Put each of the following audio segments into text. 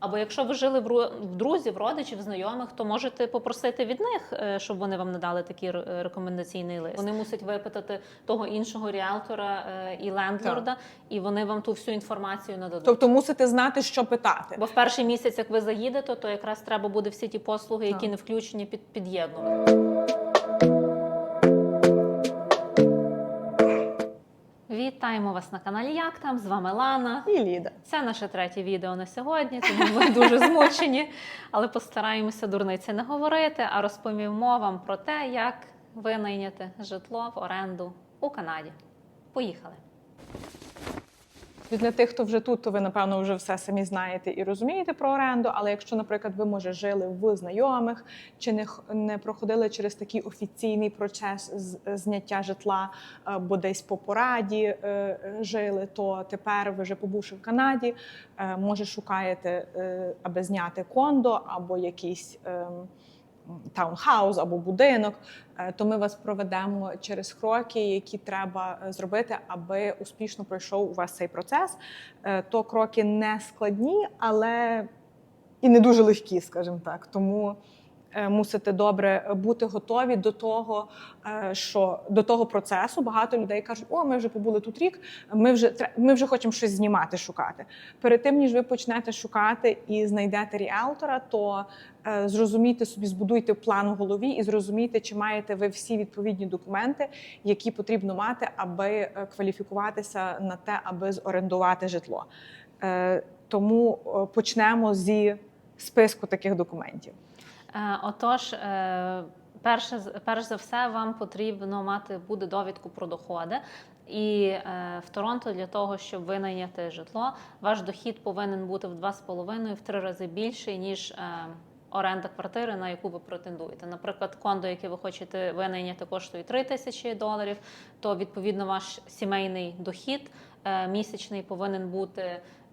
Або якщо ви жили в ру- в друзів, родичів, знайомих, то можете попросити від них, е, щоб вони вам надали такий рекомендаційний лист. Вони мусять випитати того іншого ріалтора е, і лендлорда, і вони вам ту всю інформацію нададуть. Тобто мусите знати, що питати. Бо в перший місяць, як ви заїдете, то якраз треба буде всі ті послуги, які не включені, під під'єднувати. Вітаємо вас на каналі Як там? З вами Лана. І Ліда. Це наше третє відео на сьогодні, тому ми дуже змучені, але постараємося дурниці не говорити, а розповімо вам про те, як винайняти житло в оренду у Канаді. Поїхали! І Для тих, хто вже тут, то ви напевно вже все самі знаєте і розумієте про оренду. Але якщо, наприклад, ви може жили в знайомих чи не, не проходили через такий офіційний процес зняття житла, е, бо десь по пораді е, е, жили, то тепер ви вже побувши в Канаді, може шукаєте, аби зняти кондо або якийсь. Таунхаус або будинок, е, то ми вас проведемо через кроки, які треба е, зробити, аби успішно пройшов у вас цей процес. Е, То кроки не складні, але і не дуже легкі, скажімо так. Тому мусите добре бути готові до того, е, що до того процесу багато людей кажуть: о, ми вже побули тут рік, ми вже ми вже хочемо щось знімати, шукати. Перед тим ніж ви почнете шукати і знайдете ріалтора, то е, зрозумійте собі, збудуйте план в голові і зрозумійте, чи маєте ви всі відповідні документи, які потрібно мати, аби е, кваліфікуватися на те, аби зорендувати житло. Е, Тому е, почнемо зі списку таких документів. Е, Отож, е, перше, перш за все, вам потрібно мати буде довідку про доходи. І е, в Торонто для того, щоб винайняти житло, ваш дохід повинен бути в 2,5 в 3 рази більший, ніж е, оренда квартири, на яку ви претендуєте. Наприклад, кондо, яке ви хочете винайняти, коштує 3 тисячі доларів, то відповідно ваш сімейний дохід е, місячний повинен бути.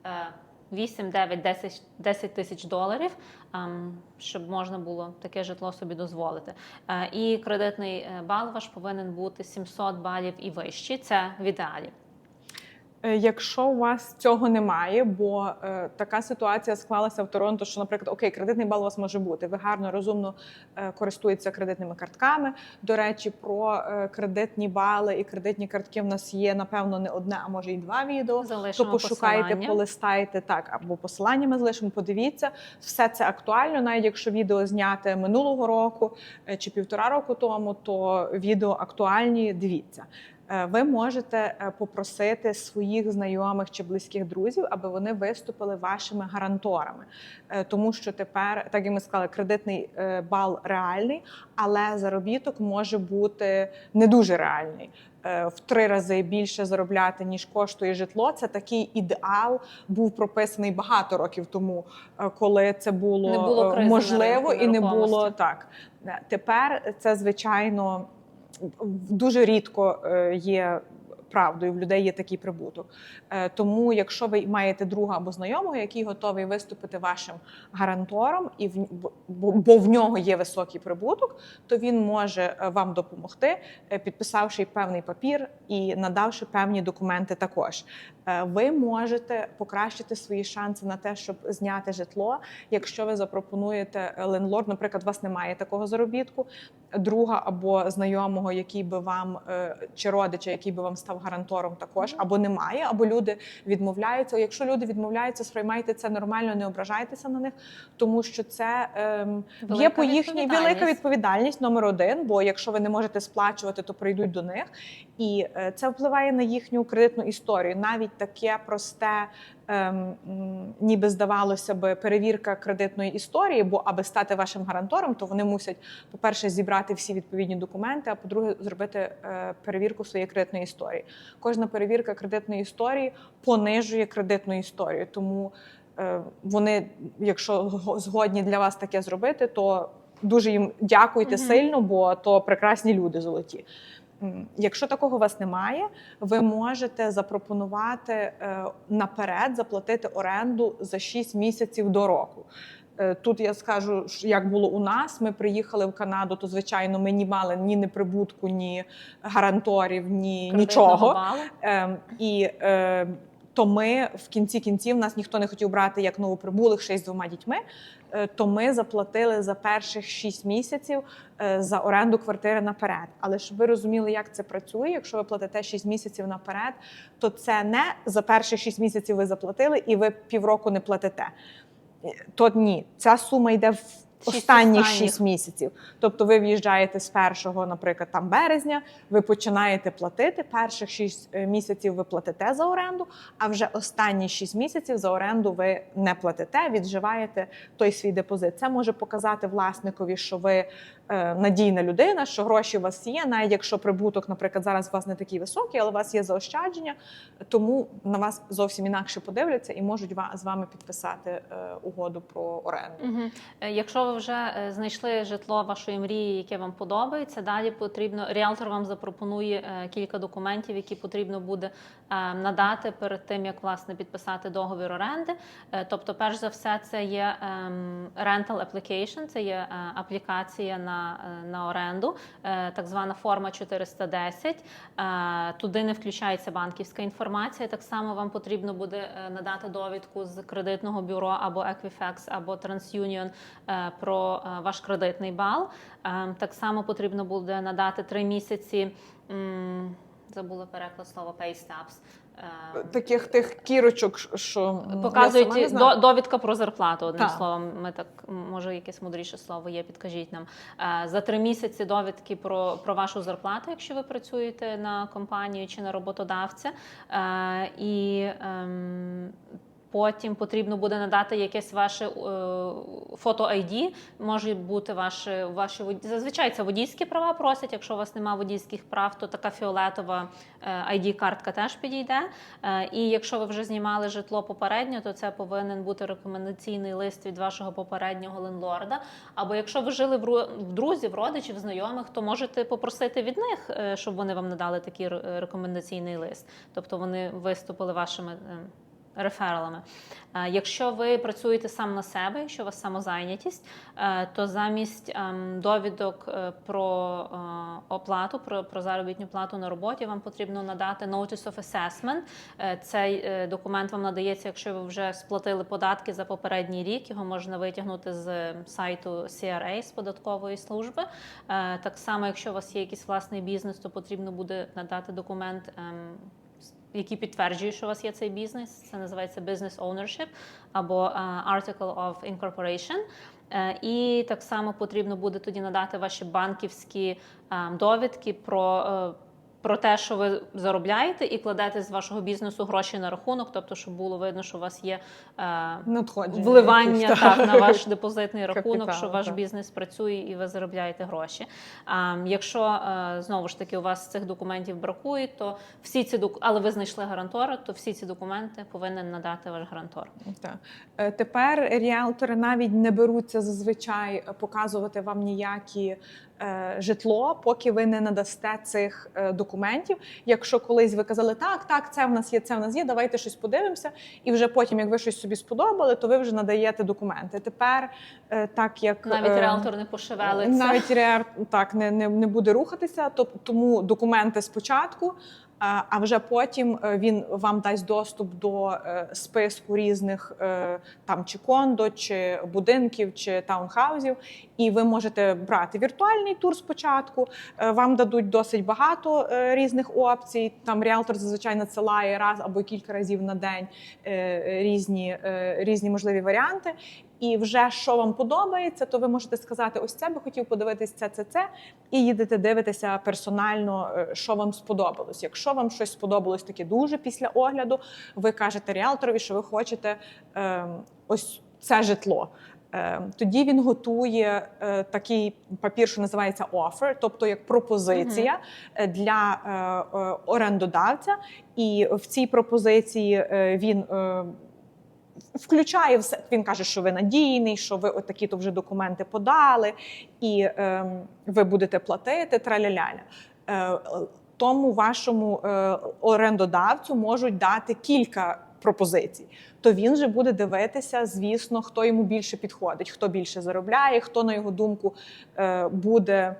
е, 8, 9, 10, 10 тисяч доларів, ем, щоб можна було таке житло собі дозволити. Е, І кредитний е, бал ваш повинен бути 700 балів і вищий. Це в ідеалі. Е, Якщо у вас цього немає, бо е, така ситуація склалася в Торонто, що, наприклад, окей, кредитний бал у вас може бути. Ви гарно розумно е, користуєтеся кредитними картками. До речі, про е, кредитні бали і кредитні картки в нас є напевно не одне, а може і два відео. Залишимо То пошукайте, посилання. полистайте так, або посилання ми залишимо. Подивіться, все це актуально. Навіть якщо відео зняте минулого року е, чи півтора року тому, то відео актуальні. Дивіться. Е, Ви можете е, попросити своїх знайомих чи близьких друзів, аби вони виступили вашими гаранторами, Е, тому що тепер, так як ми сказали, кредитний бал реальний, але заробіток може бути не дуже реальний. В три рази більше заробляти ніж коштує житло. Це такий ідеал був прописаний багато років тому, коли це було, Не було можливо і не було так. Тепер це звичайно дуже рідко е, є правдою. В людей є такий прибуток. Е, Тому, якщо ви маєте друга або знайомого, який готовий виступити вашим гарантором, і в бо, бо в нього є високий прибуток, то він може е, вам допомогти, підписавши певний папір і надавши певні документи також. Ви можете покращити свої шанси на те, щоб зняти житло, якщо ви запропонуєте лендлорд, наприклад, у вас немає такого заробітку, друга або знайомого, який би вам е, чи родича, який би вам став гарантором, також або немає, або люди відмовляються. Якщо люди відмовляються, сприймайте це нормально, не ображайтеся на них, тому що це ем, є по їхній велика відповідальність. номер один. Бо якщо ви не можете сплачувати, то прийдуть до них, і е, це впливає на їхню кредитну історію. Навіть таке просте, ніби здавалося би, перевірка кредитної історії. Бо аби стати вашим гарантором, то вони мусять, по-перше, зібрати всі відповідні документи, а по-друге, зробити е, перевірку своєї кредитної історії. Кожна перевірка кредитної історії понижує кредитну історію. Тому е, вони, якщо згодні для вас таке зробити, то дуже їм дякуйте Мгм. сильно, бо то прекрасні люди золоті. Якщо такого у вас немає, ви можете запропонувати е, наперед заплатити оренду за 6 місяців до року. Е, Тут я скажу, як було у нас. Ми приїхали в Канаду, то звичайно ми не мали ні неприбутку, ні гаранторів, ні Кредитного нічого. балу. Ем, і е, то ми в кінці кінців нас ніхто не хотів брати як новоприбулих ще й з двома дітьми. Е, То ми заплатили за перших 6 місяців е, за оренду квартири наперед. Але щоб ви розуміли, як це працює, якщо ви платите 6 місяців наперед, то це не за перші 6 місяців ви заплатили і ви півроку не платите. Е, То ні, ця сума йде в останніх. 6 місяців. Тобто ви в'їжджаєте з першого, наприклад, там березня, ви починаєте платити. Перших 6 місяців ви платите за оренду, а вже останні 6 місяців за оренду ви не платите, відживаєте той свій депозит. Це може показати власникові, що ви е, надійна людина, що гроші у вас є, навіть якщо прибуток, наприклад, зараз у вас не такий високий, але у вас є заощадження, тому на вас зовсім інакше подивляться і можуть з вами підписати е, угоду про оренду. Е, Якщо ви вже е, знайшли житло вашої мрії, яке вам подобається, далі потрібно ріалтор вам запропонує е, кілька документів, які потрібно буде е, надати перед тим, як власне підписати договір оренди. Е, Тобто, перш за все, це є ем, rental application, це є е, аплікація на, е, на оренду, е, так звана форма 410. Е, Туди не включається банківська інформація. Так само вам потрібно буде надати довідку з кредитного бюро або Equifax, або TransUnion про ваш кредитний бал. Так само потрібно буде надати три місяці. Забула переклад слова paystubs. Е, Таких тих кірочок, що- що я сама не Показують довідка про зарплату. Одним Так. словом, ми так може якесь мудріше слово є. Підкажіть нам Е, за три місяці довідки про, про вашу зарплату, якщо ви працюєте на компанію чи на роботодавця. Е, І ем, Потім потрібно буде надати якесь ваше е, фото ID, може бути ваше, ваші зазвичай це водійські права просять. Якщо у вас немає водійських прав, то така фіолетова ID-картка теж підійде. Е, І якщо ви вже знімали житло попередньо, то це повинен бути рекомендаційний лист від вашого попереднього лендлорда. Або якщо ви жили в ру- в друзів, родичів, знайомих, то можете попросити від них, е, щоб вони вам надали такий рекомендаційний лист. Тобто вони виступили вашими. е, Рефералами. Е, Якщо ви працюєте сам на себе, якщо у вас самозайнятість, е, то замість ем, довідок е, про оплату, про, про заробітну плату на роботі, вам потрібно надати Notice of Assessment. Цей документ вам надається, якщо ви вже сплатили податки за попередній рік. Його можна витягнути з сайту CRA з податкової служби. Так само, якщо у вас є якийсь власний бізнес, то потрібно буде надати документ. Ем, підтверджують, що у вас є цей бізнес. Це називається business ownership або е, article of incorporation. Е, І так само потрібно буде тоді надати ваші банківські е, довідки про. Е, Про те, що ви заробляєте, і кладете з вашого бізнесу гроші на рахунок, тобто, щоб було видно, що у вас є е, вливання якісь, так, на ваш депозитний рахунок, Капітал, що ваш так. бізнес працює і ви заробляєте гроші. А якщо е, знову ж таки у вас цих документів бракує, то всі ці але ви знайшли гарантора, то всі ці документи повинен надати ваш гарантор. Так. Е, Тепер ріалтори навіть не беруться зазвичай показувати вам ніякі е, житло, поки ви не надасте цих е, документів. Якщо колись ви казали, так, так, це в нас є, це в нас є, давайте щось подивимося. І вже потім, як ви щось собі сподобали, то ви вже надаєте документи. Тепер, е, так як Навіть е, реалтор не пошевелиться. навіть реар так не, не, не буде рухатися, то тому документи спочатку. А вже потім е, він вам дасть доступ до е, списку різних е, там чи кондо, чи будинків, чи таунхаузів, і ви можете брати віртуальний тур спочатку. Вам дадуть досить багато різних опцій. Там ріалтор зазвичай надсилає раз або кілька разів на день різні, різні можливі варіанти. І вже що вам подобається, то ви можете сказати: ось це би хотів подивитись це, це, це, і їдете дивитися персонально, е, що вам сподобалось. Якщо вам щось сподобалось таке дуже після огляду, ви кажете ріалторові, що ви хочете е, ось це житло. Е, Тоді він готує е, такий папір, що називається offer, тобто як пропозиція е, для е, е, орендодавця. І в цій пропозиції він включає все. Він каже, що ви надійний, що ви отакі то вже документи подали, і е, ви будете платити траляляля. Е, тому вашому е, орендодавцю можуть дати кілька пропозицій. То він же буде дивитися, звісно, хто йому більше підходить, хто більше заробляє, хто, на його думку, е, буде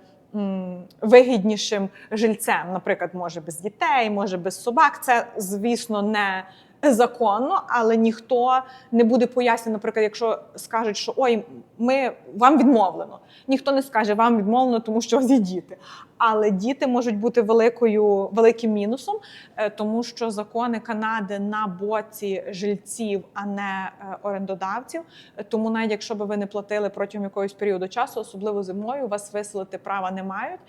вигіднішим жильцем. Наприклад, може без дітей, може без собак. Це, звісно, не законно, але ніхто не буде пояснювати, наприклад, якщо скажуть, що ой, ми вам відмовлено. Ніхто не скаже, вам відмовлено, тому що у діти. Але діти можуть бути великою великим мінусом, е, тому що закони Канади на боці жильців, а не е, орендодавців. Тому навіть якщо би ви не платили протягом якогось періоду часу, особливо зимою, вас виселити права не мають.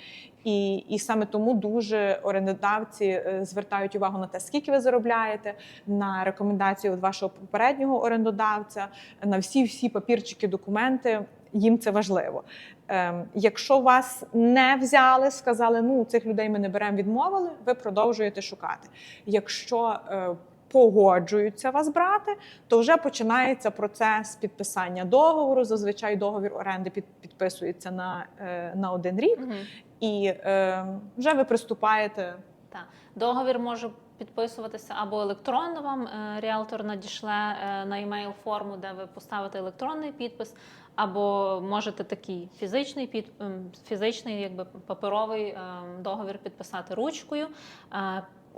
І, і саме тому дуже орендодавці е, звертають увагу на те, скільки ви заробляєте, на рекомендації від вашого попереднього орендодавця, на всі всі папірчики, документи. Їм це важливо. Ем, якщо вас не взяли, сказали, ну цих людей ми не беремо, відмовили, ви продовжуєте шукати. Якщо е, погоджуються вас брати, то вже починається процес підписання договору. Зазвичай договір оренди під, підписується на, е, на один рік, Мгм. і е, вже ви приступаєте. Так. Договір може підписуватися або електронно вам е, ріалтор надішле е, на емейл форму, де ви поставите електронний підпис, або можете такий фізичний під ем, фізичний, якби паперовий ем, договір підписати ручкою.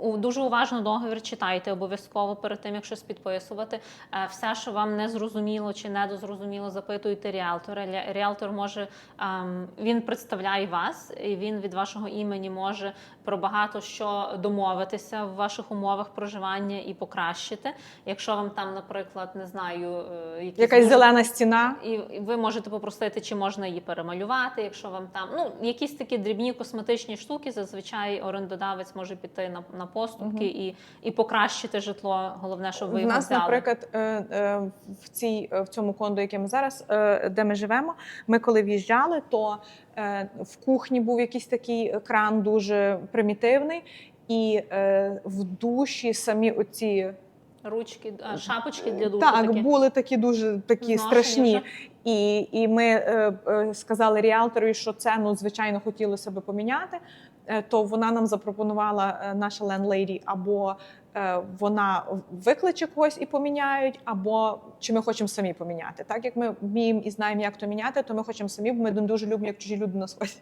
Дуже уважно договір читайте обов'язково перед тим, як щось підписувати. Е, Все, що вам не зрозуміло чи недозрозуміло, запитуйте ріалтора. Рі- Ріалтор може ем, він представляє вас, і він від вашого імені може про багато що домовитися в ваших умовах проживання і покращити. Якщо вам там, наприклад, не знаю, е, якісь Якась дуже- зелена стіна. і ви можете попросити, чи можна її перемалювати, якщо вам там ну якісь такі дрібні косметичні штуки, зазвичай орендодавець може піти на, на поступки і, і покращити житло. Головне, щоб ви його нас, взяли. наприклад, е, е, в цій е, в цьому кондо, яке ми зараз, де ми живемо, ми коли в'їжджали, то в кухні був якийсь такий кран дуже примітивний, і в душі самі оці Ручки, шапочки для душу. так такі. були такі дуже такі Зношені страшні. вже. І, і ми е, е, сказали ріалтору, що це ну звичайно хотілося би поміняти. Е, То вона нам запропонувала е, наша лендлейді, або е, вона викличе когось і поміняють, або чи ми хочемо самі поміняти. Так як ми вміємо і знаємо, як то міняти, то ми хочемо самі, бо ми дуже любимо, як чужі люди нас ходять.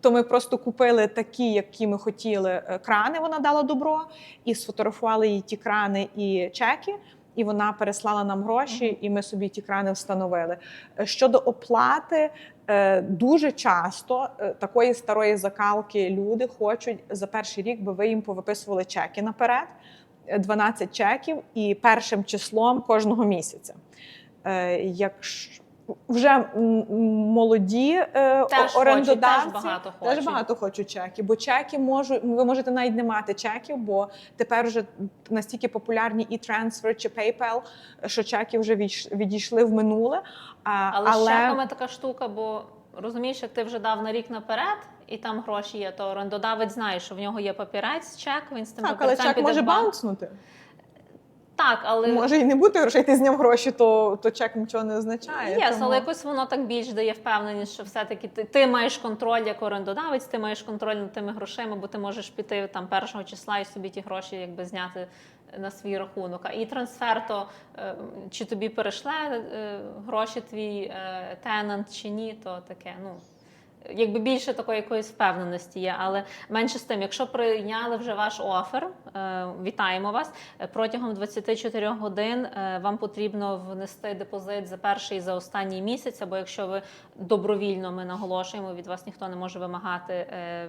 То ми просто купили такі, які ми хотіли, крани. Вона дала добро, і сфотографували їй ті крани і чеки. І вона переслала нам гроші, і ми собі ті крани встановили. Е, Щодо оплати, е, дуже часто е, такої старої закалки люди хочуть за перший рік, би ви їм повиписували чеки наперед, е, 12 чеків і першим числом кожного місяця. Якщо вже молоді е, Теж о- хочуть, теж багато теж хочуть. багато хочуть чеків, бо чеки можуть, ви можете навіть не мати чеків, бо тепер вже настільки популярні і трансфер чи PayPal, що чеки вже відійш- відійшли в минуле. А, Але, з чеками така штука, бо розумієш, як ти вже дав на рік наперед, і там гроші є, то орендодавець знає, що в нього є папірець, чек, він з тим так, але чек піде може в банк. баунснути. Так, але Може і не бути грошей, ти зняв гроші, то, то чек нічого не означає. Є, Тому- але якось воно так більш дає впевненість, що все-таки ти, ти маєш контроль як орендодавець, ти маєш контроль над тими грошима, бо ти можеш піти там першого числа і собі ті гроші якби зняти на свій рахунок. А і трансфер, то е, чи тобі перейшле е, гроші твій е, тенант чи ні, то таке. Ну якби більше такої якоїсь впевненості є. Але менше з тим, якщо прийняли вже ваш офер, е, вітаємо вас. Е, Протягом 24 годин е, вам потрібно внести депозит за перший і за останній місяць, або якщо ви добровільно ми наголошуємо, від вас ніхто не може вимагати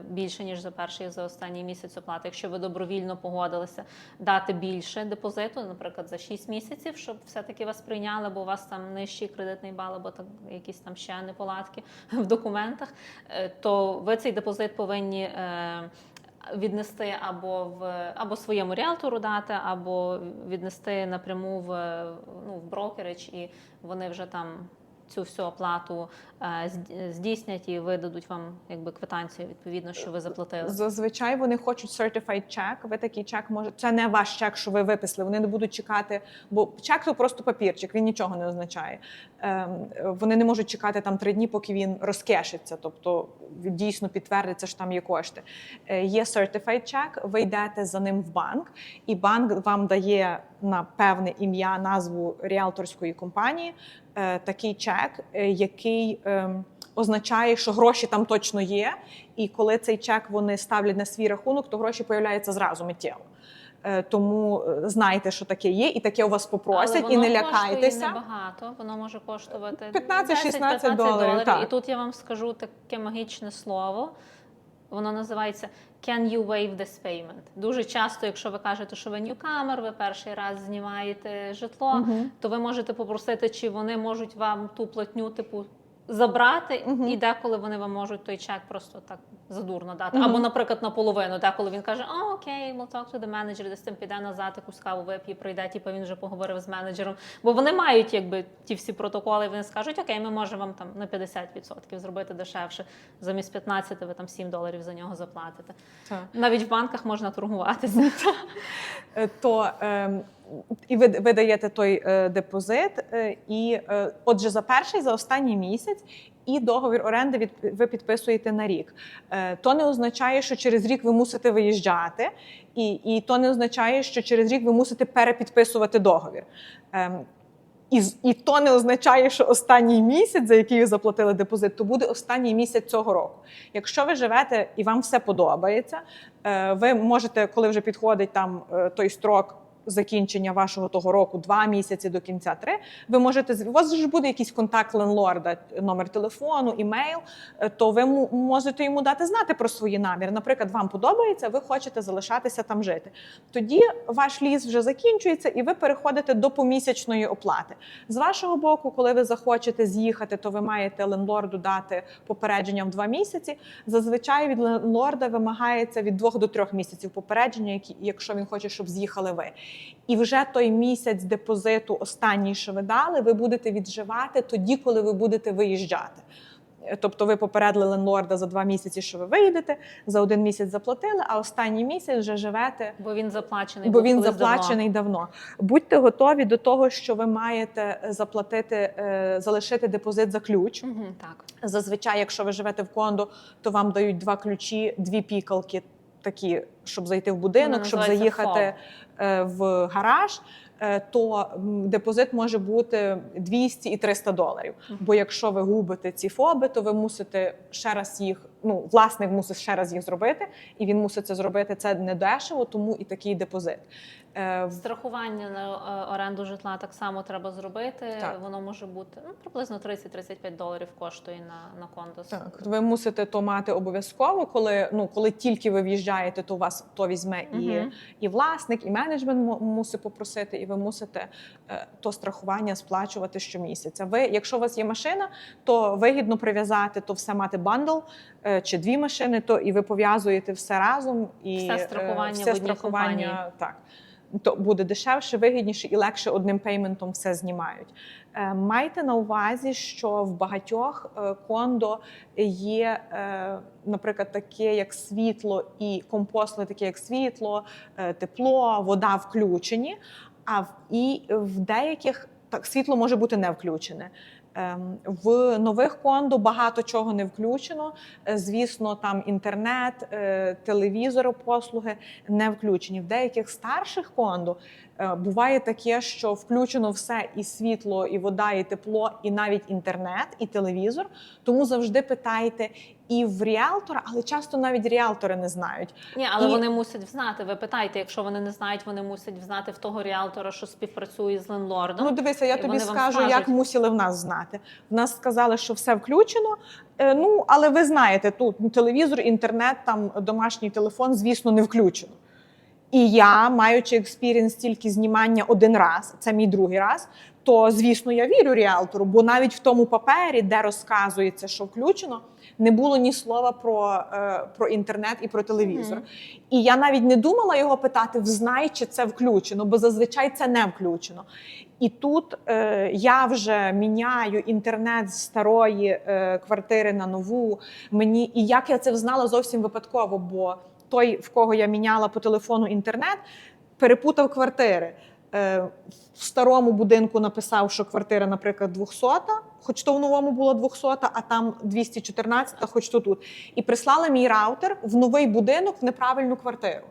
більше ніж за перший і за останній місяць оплати. Якщо ви добровільно погодилися дати більше депозиту, наприклад, за 6 місяців, щоб все-таки вас прийняли, бо у вас там нижчий кредитний бал, або там якісь там ще неполадки в документах, то ви цей депозит повинні. е, Віднести або в або своєму ріалтору дати, або віднести напряму в ну в брокерич, і вони вже там цю всю оплату е, здійснять і видадуть вам якби квитанцію відповідно, що ви заплатили. Зазвичай вони хочуть certified check. Ви такий чек може. Це не ваш чек, що ви виписали. Вони не будуть чекати, бо чек то просто папірчик, він нічого не означає. Ем, вони не можуть чекати там три дні, поки він розкешиться, тобто дійсно підтвердиться, що там є кошти. Е, Є certified чек, ви йдете за ним в банк, і банк вам дає на певне ім'я, назву ріалторської компанії е, такий чек, е, який. Ем, означає, що гроші там точно є, і коли цей чек вони ставлять на свій рахунок, то гроші появляються зразу миттєво. Е, Тому е, знайте, що таке є, і таке у вас попросять, і не воно коштує лякайтеся. воно може коштувати 15-16 10-15 доларів, так. І тут я вам скажу таке магічне слово. Воно називається Can you waive this payment? Дуже часто, якщо ви кажете, що ви newcomer, ви перший раз знімаєте житло, Мгм. то ви можете попросити, чи вони можуть вам ту платню, типу, забрати, Мгм. і деколи вони вам можуть той чек просто так задурно дати. Мгм. Або, наприклад, наполовину, деколи він каже, о, окей, we'll talk to the manager, десь там піде назад, якусь каву вип'є, прийде, типу він вже поговорив з менеджером. Бо вони мають якби ті всі протоколи, вони скажуть, окей, ми можемо вам там на 50% зробити дешевше. Замість 15 ви там 7 доларів за нього заплатите. Так. Навіть в банках можна торгуватися. Е, то ем, і ви, ви даєте той е, депозит, е, і е, отже, за перший, за останній місяць. І договір оренди від ви підписуєте на рік. Е, То не означає, що через рік ви мусите виїжджати, і, і то не означає, що через рік ви мусите перепідписувати договір. Ем, І, і то не означає, що останній місяць, за який ви заплатили депозит, то буде останній місяць цього року. Якщо ви живете і вам все подобається, е, ви можете, коли вже підходить там е, той строк. Закінчення вашого того року, два місяці до кінця три. Ви можете у вас ж буде якийсь контакт ленлорда, номер телефону, імейл. е, То ви можете йому дати знати про свої наміри. Наприклад, вам подобається, ви хочете залишатися там жити. Тоді ваш ліс вже закінчується, і ви переходите до помісячної оплати. З вашого боку, коли ви захочете з'їхати, то ви маєте ленлорду дати попередження в два місяці. Зазвичай від ленлорда вимагається від двох до трьох місяців попередження, якщо він хоче, щоб з'їхали ви. І вже той місяць депозиту, останній, що ви дали, ви будете відживати тоді, коли ви будете виїжджати. Е, Тобто ви попередили ленлорда за два місяці, що ви виїдете, за один місяць заплатили, а останній місяць вже живете Бо він заплачений. бо він колись давно. заплачений давно. Будьте готові до того, що ви маєте е, заплатити, е, залишити депозит за ключ. Мгм, так. Зазвичай, якщо ви живете в кондо, то вам дають два ключі, дві пікалки, такі, щоб зайти в будинок, щоб заїхати е, в гараж. е, То депозит може бути 200 і 300 доларів. Бо якщо ви губите ці фоби, то ви мусите ще раз їх. Ну, власник мусить ще раз їх зробити, і він мусить це зробити. Це не дешево, тому і такий депозит. Е, Страхування на е, оренду житла так само треба зробити. Так. Воно може бути ну, приблизно 30-35 доларів коштує на, на кондос. Так, ви мусите то мати обов'язково, коли ну коли тільки ви в'їжджаєте, то вас то візьме і, Мгм. і власник, і менеджмент му- мусить попросити, і ви мусите е, то страхування сплачувати щомісяця. Ви, якщо у вас є машина, то вигідно прив'язати то все мати бандл чи дві машини, то і ви пов'язуєте все разом і Все е, страхування все в одній страхування так. То буде дешевше, вигідніше і легше одним пейментом все знімають. Е, Майте на увазі, що в багатьох е, кондо є, е, наприклад, таке як світло і компостне, таке як світло, е, тепло, вода включені. А в і в деяких так світло може бути не включене. Ем, В нових кондо багато чого не включено. Е, Звісно, там інтернет, е, телевізор, послуги не включені. В деяких старших кондо буває таке, що включено все і світло, і вода, і тепло, і навіть інтернет, і телевізор. Тому завжди питайте і в ріалтора, але часто навіть ріалтори не знають. Ні, але І- вони мусять знати. Ви питайте, якщо вони не знають, вони мусять знати в того ріалтора, що співпрацює з ленлордом. Ну, дивися, я і тобі скажу, скажуть. як мусили в нас знати. В нас сказали, що все включено. Е, Ну, але ви знаєте, тут телевізор, інтернет, там домашній телефон, звісно, не включено. І я, маючи експірієнс тільки знімання один раз, це мій другий раз, то звісно я вірю ріалтору, бо навіть в тому папері, де розказується, що включено, не було ні слова про, е, про інтернет і про телевізор. Мгм. І я навіть не думала його питати, взнай, чи це включено, бо зазвичай це не включено. І тут е, я вже міняю інтернет з старої е, квартири на нову. Мені і як я це взнала зовсім випадково, бо той, в кого я міняла по телефону інтернет, перепутав квартири. Е, в старому будинку написав, що квартира, наприклад, 200, хоч то в новому було 200, а там 214, хоч то тут. І прислали мій раутер в новий будинок в неправильну квартиру.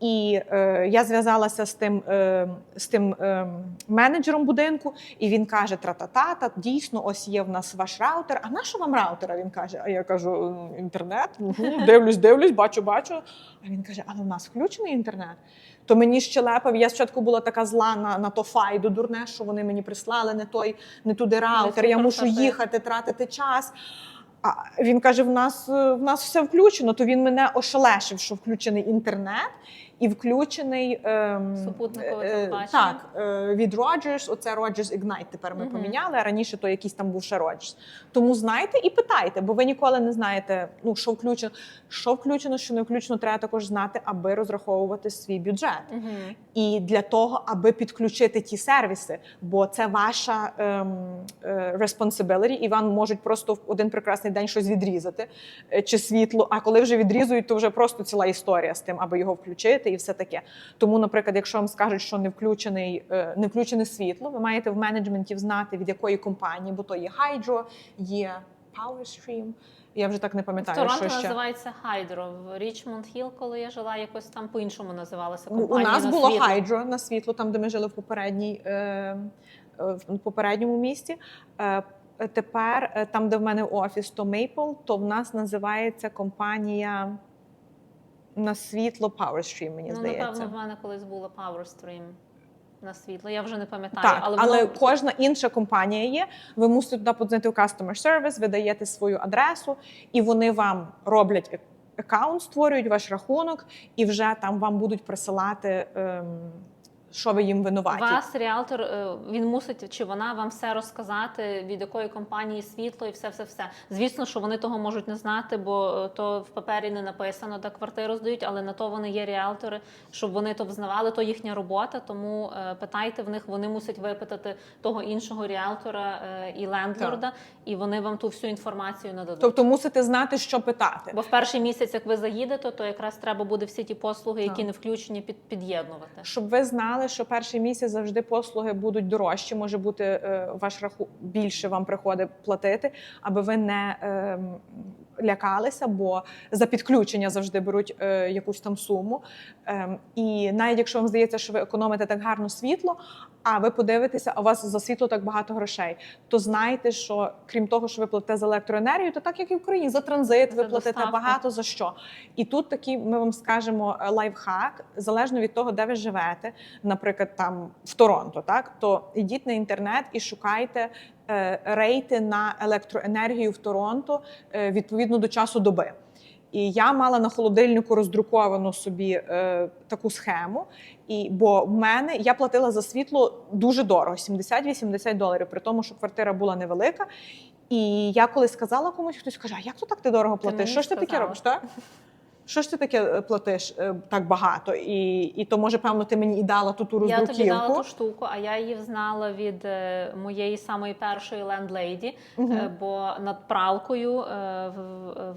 І е, я зв'язалася з тим, е, з тим е, менеджером будинку, і він каже: Тра-та-та, та дійсно, ось є в нас ваш раутер. А на що вам раутер? Він каже: А я кажу: інтернет. Мгм, Дивлюсь, дивлюсь, бачу, бачу. А він каже: Але в нас включений інтернет. То мені щелепав. Я спочатку була така зла на, на то файду дурне, що вони мені прислали не той, не туди раутер. Я мушу їхати, тратити час. А він каже: в нас, е, в нас все включено. То він мене ошелешив, що включений інтернет і включений ем, Супутникове е, телебачення. Так, е, від Rogers, оце Rogers Ignite тепер ми Мгм. поміняли, а раніше то якийсь там був ще Rogers. Тому знайте і питайте, бо ви ніколи не знаєте, ну що включено, що включено, що не включено, треба також знати, аби розраховувати свій бюджет. Угу. І для того, аби підключити ті сервіси, бо це ваша ем, е, responsibility, і вам можуть просто в один прекрасний день щось відрізати е, чи світло. А коли вже відрізують, то вже просто ціла історія з тим, аби його включити, і все таке. Тому, наприклад, якщо вам скажуть, що не включений, е, не включене світло, ви маєте в менеджменті знати від якої компанії, бо то є Hydro, є PowerStream. Я вже так не пам'ятаю, Торонто що ще. називається Хайдро. В Річмонд Хіл, коли я жила, якось там по-іншому називалася компанія. У нас на було світло. Hydro на світло, там, де ми жили в попередній е, в попередньому місті. Е, Тепер, там, де в мене офіс, то Maple, то в нас називається компанія на світло PowerStream, мені Ну, здається. напевно, в мене колись була PowerStream на світло. Я вже не пам'ятаю, Так, але, але, воно... кожна інша компанія є. Ви мусите туди подзвонити у customer service, ви даєте свою адресу, і вони вам роблять аккаунт, створюють ваш рахунок, і вже там вам будуть присилати, ем, що ви їм винуваті. Вас ріалтор е, він мусить чи вона вам все розказати, від якої компанії світло і все, все, все. Звісно, що вони того можуть не знати, бо е, то в папері не написано, де квартиру здають, але на то вони є ріалтори, щоб вони то взнавали, то їхня робота. Тому е, питайте в них, вони мусять випитати того іншого ріалтора і лендлорда, і вони вам ту всю інформацію нададуть. Тобто мусите знати, що питати. Бо в перший місяць, як ви заїдете, то якраз треба буде всі ті послуги, які Так. не включені, під під'єднувати. Щоб ви знали, що перший місяць завжди послуги будуть дорожчі, може бути е, ваш раху більше вам приходить платити, аби ви не ем, лякалися, бо за підключення завжди беруть е, якусь там суму. Ем, і навіть якщо вам здається, що ви економите так гарно світло, а ви подивитеся, а у вас за світло так багато грошей, то знайте, що крім того, що ви платите за електроенергію, то так як і в Україні, за транзит ви платите доставку. багато за що. І тут такий, ми вам скажемо е, лайфхак, залежно від того, де ви живете, наприклад, там в Торонто, так то йдіть на інтернет і шукайте е, рейти на електроенергію в Торонто е, відповідно до часу доби. І я мала на холодильнику роздруковану собі е, таку схему. І бо в мене я платила за світло дуже дорого 70-80 доларів, при тому, що квартира була невелика. І я коли сказала комусь, хтось каже: а як то так ти дорого платиш? Що ж ти таке робиш? Так? Що ж ти таке е, платиш е, так багато? І, і то, може, певно, ти мені і дала ту ту Я тобі дала ту штуку, а я її взнала від е, моєї самої першої лендлейді, е, бо над пралкою в,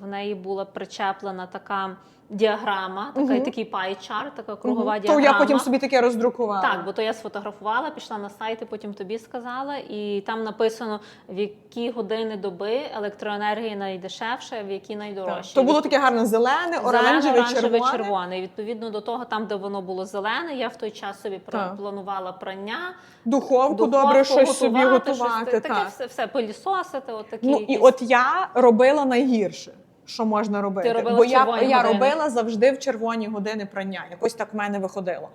в неї була причеплена така діаграма, така, Мгм. такий пайчар, така кругова. То діаграма. я потім собі таке роздрукувала. Так, бо то я сфотографувала, пішла на сайт і потім тобі сказала, і там написано, в які години доби електроенергія найдешевша, в які найдорожчі. То було таке гарне зелене, оранжеве, оранжеве, червоне. червоне. І відповідно до того, там, де воно було зелене, я в той час собі Так. планувала прання, Духовку, духовку добре щось собі готувати, готувати. щось таке все, все пилісосити, от такі Ну і от я робила найгірше, що можна робити. Ти робила Бо я, я години. робила завжди в червоні години прання. Якось так в мене виходило.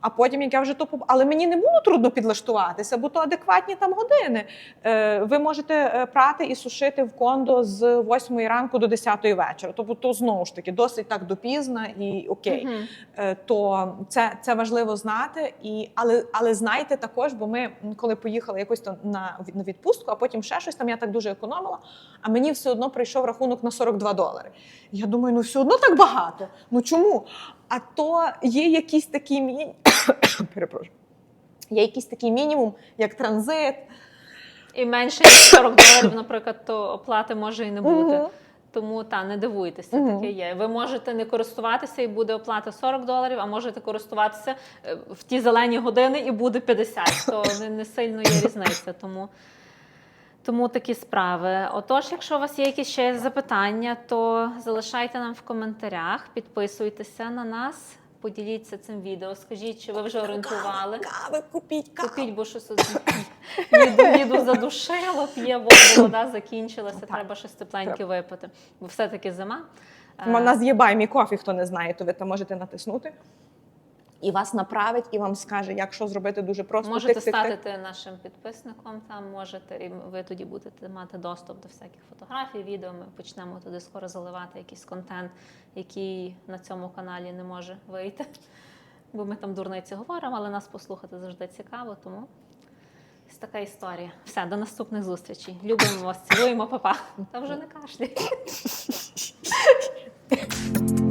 А потім, як я вже то поб- але мені не було трудно підлаштуватися, бо то адекватні там години. Е, ви можете е, прати і сушити в кондо з 8 ранку до 10 вечора. Тобто, то знову ж таки досить так допізно і окей. Мгм. Е, то це, це важливо знати. І, але, але знайте також, бо ми, коли поїхали якось там на, на відпустку, а потім ще щось там, я так дуже економила, а мені все одно прийшов рахунок на 42 долари. Я думаю, ну все одно так багато. Ну чому? А то є якийсь такий мі... Перепрошую. Є якийсь такий мінімум, як транзит. І менше ніж 40 доларів, наприклад, то оплати може і не бути. Мгм. Тому та не дивуйтеся, Мгм. таке є. Ви можете не користуватися і буде оплата 40 доларів, а можете користуватися е, в ті зелені години і буде 50. То не, не сильно є різниця. Тому, тому такі справи. Отож, якщо у вас є якісь ще запитання, то залишайте нам в коментарях, підписуйтеся на нас. поділіться цим відео. Скажіть, чи ви вже орієнтували. Кави, купіть каву. Купіть, бо щось їду, їду задушило, п'є воду, вода закінчилася, треба щось тепленьке випити. Бо все-таки зима. Е, У нас є баймі кофі, хто не знає, то ви там можете натиснути. І вас направить, і вам скаже, як що зробити дуже просто. Можете Тик-тик-тик. стати нашим підписником, там можете, і ви тоді будете мати доступ до всяких фотографій, відео. Ми почнемо туди скоро заливати якийсь контент, який на цьому каналі не може вийти. Бо ми там дурниці говоримо, але нас послухати завжди цікаво, тому ось така історія. Все, до наступних зустрічей. Любимо вас, цілуємо, папа. Та вже не кашляй.